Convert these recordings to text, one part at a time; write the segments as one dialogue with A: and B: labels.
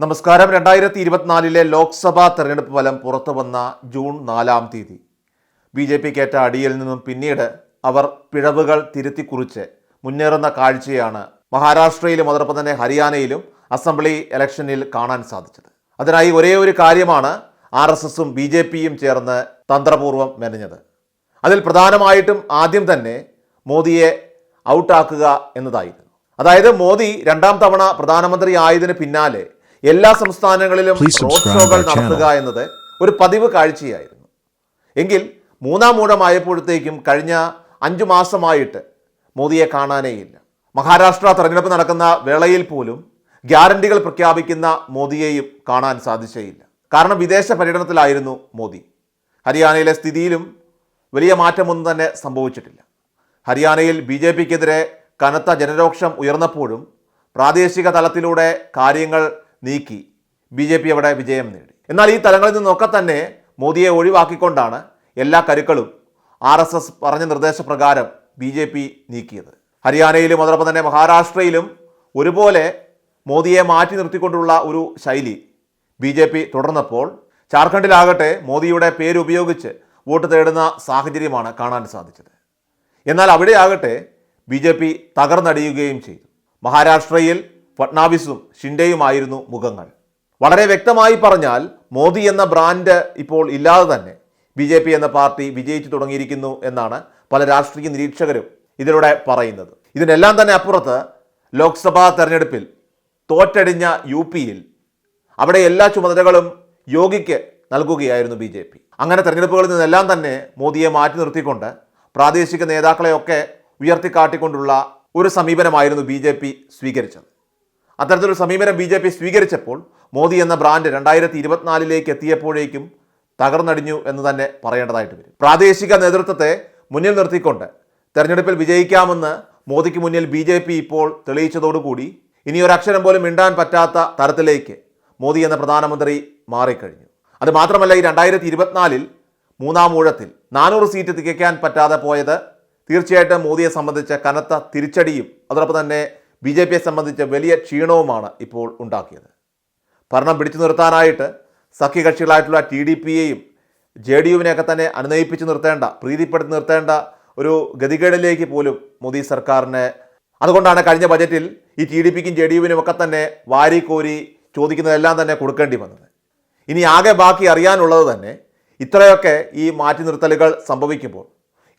A: നമസ്കാരം. രണ്ടായിരത്തി ഇരുപത്തിനാലിലെ ലോക്സഭാ തെരഞ്ഞെടുപ്പ് ഫലം പുറത്തു വന്ന ജൂൺ നാലാം തീയതി. ബി ജെ പിക്കേറ്റ അടിയിൽ നിന്നും പിന്നീട് അവർ പിഴവുകൾ തിരുത്തി കുറിച്ച് മുന്നേറുന്ന കാഴ്ചയാണ് മഹാരാഷ്ട്രയിലും അതോടൊപ്പം തന്നെ ഹരിയാനയിലും അസംബ്ലി ഇലക്ഷനിൽ കാണാൻ സാധിച്ചത്. അതിനായി ഒരേ ഒരു കാര്യമാണ് ആർ എസ് എസും ബി ജെ പിയും ചേർന്ന് തന്ത്രപൂർവം മെനഞ്ഞത്. അതിൽ പ്രധാനമായിട്ടും ആദ്യം തന്നെ മോദിയെ ഔട്ടാക്കുക എന്നതായിരുന്നു. അതായത് മോദി രണ്ടാം തവണ പ്രധാനമന്ത്രി ആയതിന് പിന്നാലെ എല്ലാ സംസ്ഥാനങ്ങളിലും റോഡ് ഷോകൾ. നടത്തുക എന്നത് ഒരു പതിവ് കാഴ്ചയായിരുന്നു. എങ്കിൽ മൂന്നാം ഊഴമായപ്പോഴത്തേക്കും കഴിഞ്ഞ അഞ്ചു മാസമായിട്ട് മോദിയെ കാണാനേയില്ല മഹാരാഷ്ട്ര തെരഞ്ഞെടുപ്പ് നടക്കുന്ന വേളയിൽ പോലും ഗ്യാരണ്ടികൾ പ്രഖ്യാപിക്കുന്ന മോദിയെയും കാണാൻ സാധിച്ചേയില്ല. കാരണം വിദേശ പര്യടനത്തിലായിരുന്നു മോദി. ഹരിയാനയിലെ സ്ഥിതിയിലും വലിയ മാറ്റമൊന്നും തന്നെ സംഭവിച്ചിട്ടില്ല. ഹരിയാനയിൽ ബി ജെ പിക്കെതിരെ കനത്ത ജനരോക്ഷം ഉയർന്നപ്പോഴും പ്രാദേശിക തലത്തിലൂടെ കാര്യങ്ങൾ നീക്കി. ബി ജെ പി അവിടെ വിജയം നേടി. എന്നാൽ ഈ തലങ്ങളിൽ നിന്നൊക്കെ തന്നെ മോദിയെ ഒഴിവാക്കിക്കൊണ്ടാണ് എല്ലാ കരുക്കളും ആർ എസ് എസ് പറഞ്ഞ നിർദ്ദേശപ്രകാരം ബി ജെ പി നീക്കിയത്. ഹരിയാനയിലും അതോടൊപ്പം തന്നെ മഹാരാഷ്ട്രയിലും ഒരുപോലെ മോദിയെ മാറ്റി നിർത്തിക്കൊണ്ടുള്ള ഒരു ശൈലി ബി ജെ പി തുടർന്നപ്പോൾ ജാർഖണ്ഡിലാകട്ടെ മോദിയുടെ പേരുപയോഗിച്ച് വോട്ട് തേടുന്ന സാഹചര്യമാണ് കാണാൻ സാധിച്ചത്. എന്നാൽ അവിടെയാകട്ടെ ബി ജെ പി തകർന്നടിയുകയും ചെയ്തു. മഹാരാഷ്ട്രയിൽ ഫട്നാവിസും ഷിൻഡെയുമായിരുന്നു മുഖങ്ങൾ. വളരെ വ്യക്തമായി പറഞ്ഞാൽ മോദി എന്ന ബ്രാൻഡ് ഇപ്പോൾ ഇല്ലാതെ തന്നെ ബി ജെ പി എന്ന പാർട്ടി വിജയിച്ചു തുടങ്ങിയിരിക്കുന്നു എന്നാണ് പല രാഷ്ട്രീയ നിരീക്ഷകരും ഇതിലൂടെ പറയുന്നത്. ഇതിനെല്ലാം തന്നെ അപ്പുറത്ത് ലോക്സഭാ തെരഞ്ഞെടുപ്പിൽ തോറ്റടിഞ്ഞ യു പിയിൽ അവിടെ എല്ലാ ചുമതലകളും യോഗിക്ക് നൽകുകയായിരുന്നു ബി ജെ പി. അങ്ങനെ തെരഞ്ഞെടുപ്പുകളിൽ നിന്നെല്ലാം തന്നെ മോദിയെ മാറ്റി നിർത്തിക്കൊണ്ട് പ്രാദേശിക നേതാക്കളെയൊക്കെ ഉയർത്തിക്കാട്ടിക്കൊണ്ടുള്ള ഒരു സമീപനമായിരുന്നു ബി സ്വീകരിച്ചത്. അത്തരത്തിലൊരു സമീപനം ബി ജെ പി സ്വീകരിച്ചപ്പോൾ മോദി എന്ന ബ്രാൻഡ് രണ്ടായിരത്തി ഇരുപത്തിനാലിലേക്ക് എത്തിയപ്പോഴേക്കും തകർന്നടിഞ്ഞു എന്ന് തന്നെ പറയേണ്ടതായിട്ട് വരും. പ്രാദേശിക നേതൃത്വത്തെ മുന്നിൽ നിർത്തിക്കൊണ്ട് തെരഞ്ഞെടുപ്പിൽ വിജയിക്കാമെന്ന് മോദിക്ക് മുന്നിൽ ബി ജെ പി ഇപ്പോൾ തെളിയിച്ചതോടുകൂടി ഇനി ഒരക്ഷരം പോലും മിണ്ടാൻ പറ്റാത്ത തരത്തിലേക്ക് മോദി എന്ന പ്രധാനമന്ത്രി മാറിക്കഴിഞ്ഞു. അത് മാത്രമല്ല ഈ രണ്ടായിരത്തി ഇരുപത്തിനാലിൽ മൂന്നാം ഊഴത്തിൽ നാനൂറ് സീറ്റ് തികയ്ക്കാൻ പറ്റാതെ പോയത് തീർച്ചയായിട്ടും മോദിയെ സംബന്ധിച്ച കനത്ത തിരിച്ചടിയും അതോടൊപ്പം തന്നെ ബി ജെ പിയെ സംബന്ധിച്ച് വലിയ ക്ഷീണവുമാണ് ഇപ്പോൾ ഉണ്ടാക്കിയത്. ഭരണം പിടിച്ചു നിർത്താനായിട്ട് സഖ്യകക്ഷികളായിട്ടുള്ള ടി ഡി പിയെയും ജെ ഡി യുവിനെയൊക്കെ തന്നെ അനുനയിപ്പിച്ച് നിർത്തേണ്ട പ്രീതിപ്പെടുത്തി നിർത്തേണ്ട ഒരു ഗതികേടിലേക്ക് പോലും മോദി സർക്കാരിനെ അതുകൊണ്ടാണ് കഴിഞ്ഞ ബജറ്റിൽ ഈ ടി ഡി പിക്കും ജെ ഡി യുവിനും ഒക്കെ തന്നെ വാരിക്കോരി ചോദിക്കുന്നതെല്ലാം തന്നെ കൊടുക്കേണ്ടി വന്നത്. ഇനി ആകെ ബാക്കി അറിയാനുള്ളത് തന്നെ ഇത്രയൊക്കെ ഈ മാറ്റി നിർത്തലുകൾ സംഭവിക്കുമ്പോൾ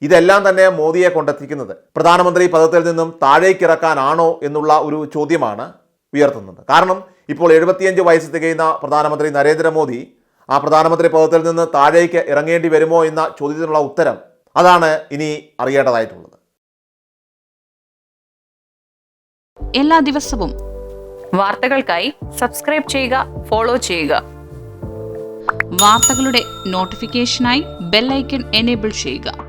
A: ഇതെല്ലാം തന്നെ മോദിയെ കൊണ്ടെത്തിക്കുന്നത്. പ്രധാനമന്ത്രി പദത്തിൽ നിന്നും താഴേക്കിറക്കാനാണോ എന്നുള്ള ഒരു ചോദ്യമാണ് ഉയർത്തുന്നത്. കാരണം ഇപ്പോൾ എഴുപത്തിയഞ്ച് വയസ്സ് തികയുന്ന പ്രധാനമന്ത്രി നരേന്ദ്രമോദി ആ പ്രധാനമന്ത്രി പദത്തിൽ നിന്ന് താഴേക്ക് ഇറങ്ങേണ്ടി വരുമോ എന്ന ചോദ്യത്തിനുള്ള ഉത്തരം അതാണ് ഇനി അറിയേണ്ടതായിട്ടുള്ളത്.
B: എല്ലാ ദിവസവും
C: വാർത്തകൾക്കായി സബ്സ്ക്രൈബ് ചെയ്യുക ഫോളോ ചെയ്യുക.
B: വാർത്തകളുടെ നോട്ടിഫിക്കേഷനായി ബെല്ലൈക്കൺ എനേബിൾ ചെയ്യുക.